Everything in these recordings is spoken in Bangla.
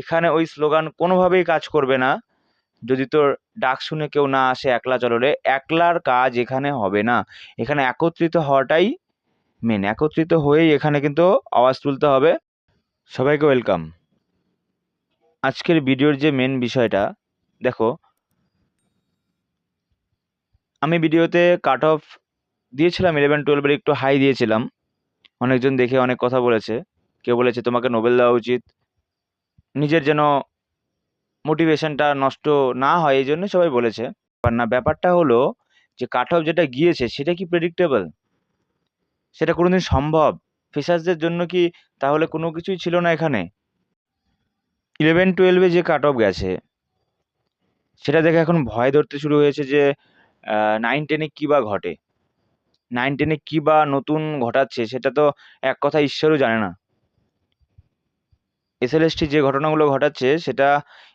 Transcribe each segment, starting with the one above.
এখানে ওই স্লোগান কোনোভাবেই কাজ করবে না। যদি তোর ডাক শুনে কেউ না আসে একলা চলরে একলার কাজ এখানে হবে না। এখানে একত্রিত হওয়াটাই মেন একত্রিত হয়েই এখানে কিন্তু আওয়াজ তুলতে হবে। সবাইকে ওয়েলকাম আজকের ভিডিওর যে মেন বিষয়টা, দেখো, আমি ভিডিওতে কাট অফ দিয়েছিলাম ইলেভেন টুয়েলভের একটু হাই দিয়েছিলাম। অনেকজন দেখে অনেক কথা বলেছে। কেউ বলেছে, তোমাকে নোবেল দেওয়া উচিত। নিজের যেন মোটিভেশনটা নষ্ট না হয়, এই জন্য সবাই বলেছে। না, ব্যাপারটা হলো যে কাট অফ যেটা গিয়েছে, সেটা কি প্রেডিক্টেবল সেটা কোনোদিন সম্ভব? ফেসার্সদের জন্য কি তাহলে কোনো কিছুই ছিল না এখানে? ইলেভেন টুয়েলভে যে কাট অফ গেছে, সেটা দেখে এখন ভয় ধরতে শুরু হয়েছে যে নাইন টেনে কী বা ঘটে? নাইন টেনে কী বা নতুন ঘটাচ্ছে, সেটা তো এক কথা ঈশ্বরও জানে না। এসএলএসটি যে ঘটনাগুলো ঘটাচ্ছে, সেটা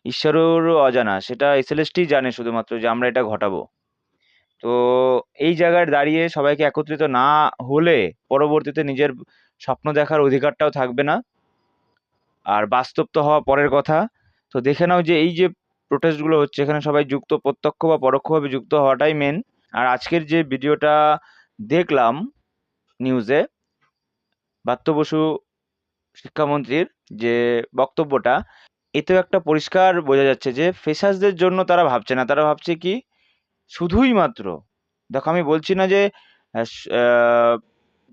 ঈশ্বরেরও অজানা। সেটা এসএলএসটি জানে শুধুমাত্র যে আমরা এটা ঘটাবো। তো এই জায়গায় দাঁড়িয়ে সবাইকে একত্রিত না হলে পরবর্তীতে নিজের স্বপ্ন দেখার অধিকারটাও থাকবে না। আর বাস্তব তো হওয়া পরের কথা। তো দেখে নাও যে এই যে প্রোটেস্টগুলো হচ্ছে, এখানে সবাই যুক্ত, প্রত্যক্ষ বা পরোক্ষভাবে যুক্ত হওয়াটাই মেন আর আজকের যে ভিডিওটা দেখলাম নিউজে ব্রাত্য বসু শিক্ষামন্ত্রীর যে বক্তব্যটা, এতেও একটা পরিষ্কার বোঝা যাচ্ছে যে ফ্রেশার্সদের জন্য তারা ভাবছে না। তারা ভাবছে কি, শুধুই মাত্র, দেখো আমি বলছি না যে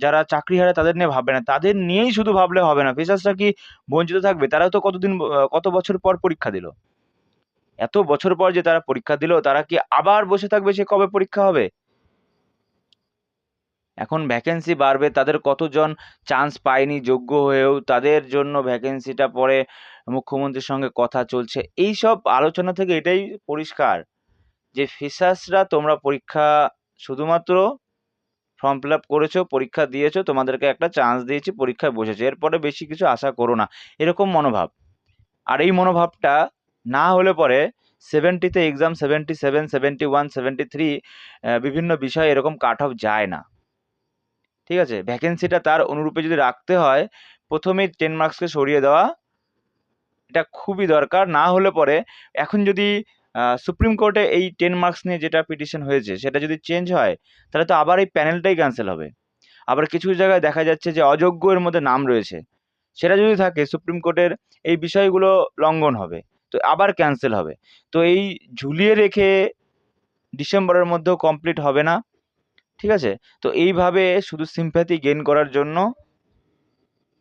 যারা চাকরি হারে তাদের নিয়ে ভাববে না, তাদের নিয়েই শুধু ভাবলে হবে না। ফ্রেশার্সরা কি বঞ্চিত থাকবে? তারাও তো কতদিন, কত বছর পর পরীক্ষা দিল? এত বছর পর যে তারা পরীক্ষা দিল, তারা কি আবার বসে থাকবে সে কবে পরীক্ষা হবে? এখন ভ্যাকেন্সি বাড়বে, তাদের কতজন চান্স পায়নি, যোগ্য হয়েও তাদের জন্য ভ্যাকেন্সিটা পরে মুখ্যমন্ত্রীর সঙ্গে কথা চলছে। এই সব আলোচনা থেকে এটাই পরিষ্কার যে ফিসার্সরা তোমরা পরীক্ষা শুধুমাত্র ফর্ম ফিল আপ করেছ, পরীক্ষা দিয়েছ, তোমাদেরকে একটা চান্স দিয়েছি, পরীক্ষায় বসেছে। এরপরে বেশি কিছু আশা করো না। এরকম মনোভাব। আর এই মনোভাবটা না হলে পরে সেভেন্টিতে exam seventy seven seventy one seventy three বিভিন্ন বিষয়ে এরকম কাট অফ যায় না। ঠিক আছে? ভ্যাকেন্সিটা তার অনুরূপে যদি রাখতে হয়, প্রথমেই টেন মার্কসকে সরিয়ে দেওয়া এটা খুবই দরকার। না হলে পরে এখন যদি সুপ্রিম কোর্টে এই টেন মার্কস নিয়ে যেটা পিটিশন হয়েছে, সেটা যদি চেঞ্জ হয়, তাহলে তো আবার এই প্যানেলটাই ক্যান্সেল হবে। আবার কিছু জায়গায় দেখা যাচ্ছে যে অযোগ্য এর মধ্যে নাম রয়েছে। সেটা যদি থাকে সুপ্রিম কোর্টের এই বিষয়গুলো লঙ্ঘন হবে, তো আবার ক্যান্সেল হবে। তো এই ঝুলিয়ে রেখে ডিসেম্বরের মধ্যেও কমপ্লিট হবে না। ঠিক আছে? তো এইভাবে শুধু সিম্প্যাথি গেইন করার জন্য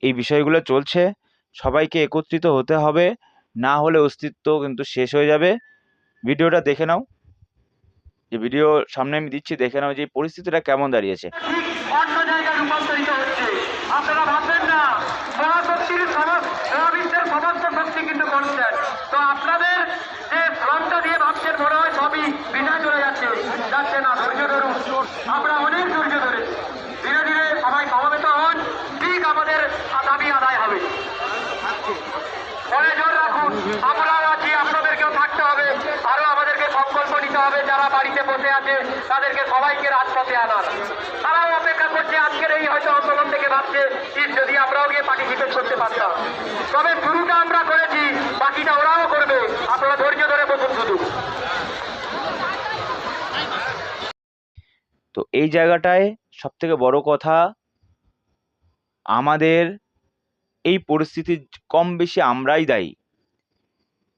এই বিষয়গুলো চলছে। সবাইকে একত্রিত হতে হবে। না হলে অস্তিত্ব কিন্তু শেষ হয়ে যাবে। ভিডিওটা দেখে নাও। যে ভিডিও সামনে আমি দিচ্ছি, দেখে নাও যে পরিস্থিতিটা কেমন দাঁড়িয়েছে। আপনারা ভাববেন না। তো আপনাদের ভাবছেন মনে হয় সবই বিনা চলে যাচ্ছে। যাচ্ছে না, ধৈর্য ধরুন। আমরা অনেক ধৈর্য ধরেছি ধীরে ধীরে সবাই সমবেত হন। ঠিক আমাদের দাবি আদায় হবে। জোর রাখুন। আছি, আপনাদেরকেও থাকতে হবে। আরও আমাদেরকে সংকল্প নিতে হবে। যারা বাড়িতে বসে আছে, তাদেরকে সবাইকে রাজপথে আনার। তারাও অপেক্ষা করছে, আজকের এই হয়তো আন্দোলন থেকে ভাবছে যদি আমরাও গিয়ে পার্টিসিপেট করতে পারতাম। তবে শুরুটা আমরা করেছি বাকিটা ওরাও করবে আপনারা ধৈর্য ধরে বসুন শুধু তো এই জায়গাটায় সব থেকে বড় কথা আমাদের এই পরিস্থিতি কম বেশি আমরাই দায়ী।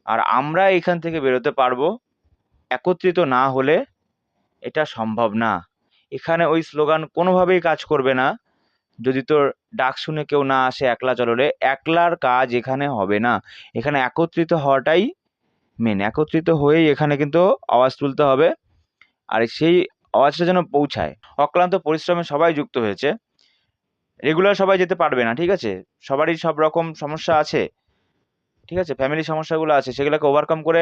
আর আমরা এখান থেকে বেরোতে পারব একত্রিত না হলে এটা সম্ভব না। এখানে ওই স্লোগান কোনোভাবেই কাজ করবে না। যদি তোর ডাক শুনে কেউ না আসে একলা চলরে একলার কাজ এখানে হবে না। এখানে একত্রিত হওয়াটাই মেন একত্রিত হয়েই এখানে কিন্তু আওয়াজ তুলতে হবে। আর সেই আওয়াজটা যেন পৌঁছায়। অক্লান্ত পরিশ্রমে সবাই যুক্ত হয়েছে। রেগুলার সবাই যেতে পারবে না, ঠিক আছে? সবারই সব রকম সমস্যা আছে, ঠিক আছে? ফ্যামিলি সমস্যাগুলো আছে, সেগুলোকে ওভারকাম করে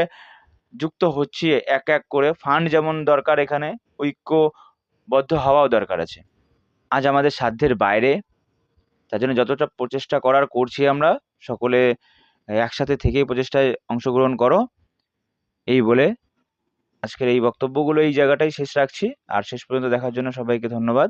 যুক্ত হচ্ছে এক এক করে। ফান্ড যেমন দরকার এখানে, ঐক্যবদ্ধ হওয়াও দরকার আছে। আজ আমাদের সাধ্যের বাইরে, তার জন্য যতটা প্রচেষ্টা করার করছি আমরা, সকলে একসাথে থেকেই প্রচেষ্টায় অংশগ্রহণ করো। এই বলে আজকের এই বক্তব্যগুলো এই জায়গাটাই শেষ রাখছি। আর শেষ পর্যন্ত দেখার জন্য সবাইকে ধন্যবাদ।